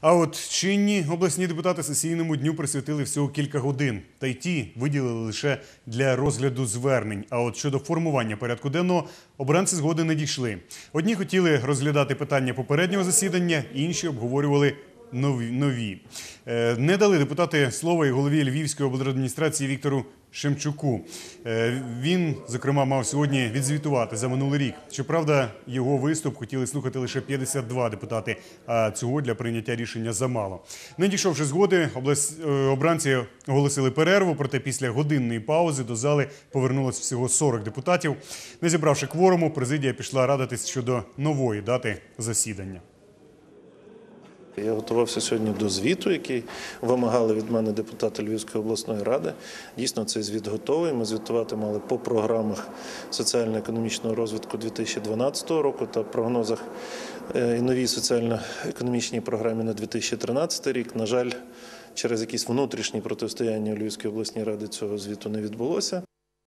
А от чинні обласні депутати сесійному дню присвятили всього кілька годин. Та й ті виділили лише для розгляду звернень. А от щодо формування порядку денного обранці згоди не дійшли. Одні хотіли розглядати питання попереднього засідання, інші обговорювали нові. Е, Не дали депутати слова і голові Львівської облдержадміністрації Віктору Шемчуку. Е, Він, зокрема, мав сьогодні відзвітувати за минулий рік. Щоправда, його виступ хотіли слухати лише 52 депутати, а цього для прийняття рішення замало. Не дійшовши згоди, е, обранці оголосили перерву, проте після годинної паузи до зали повернулось всього 40 депутатів. Не зібравши кворуму, президія пішла радитись щодо нової дати засідання. Я готувався сьогодні до звіту, який вимагали від мене депутати Львівської обласної ради. Дійсно, цей звіт готовий. Ми звітувати мали по програмах соціально-економічного розвитку 2012 року та прогнозах е, і новій соціально-економічній програмі на 2013 рік. На жаль, через якісь внутрішні протистояння у Львівській обласній раді цього звіту не відбулося.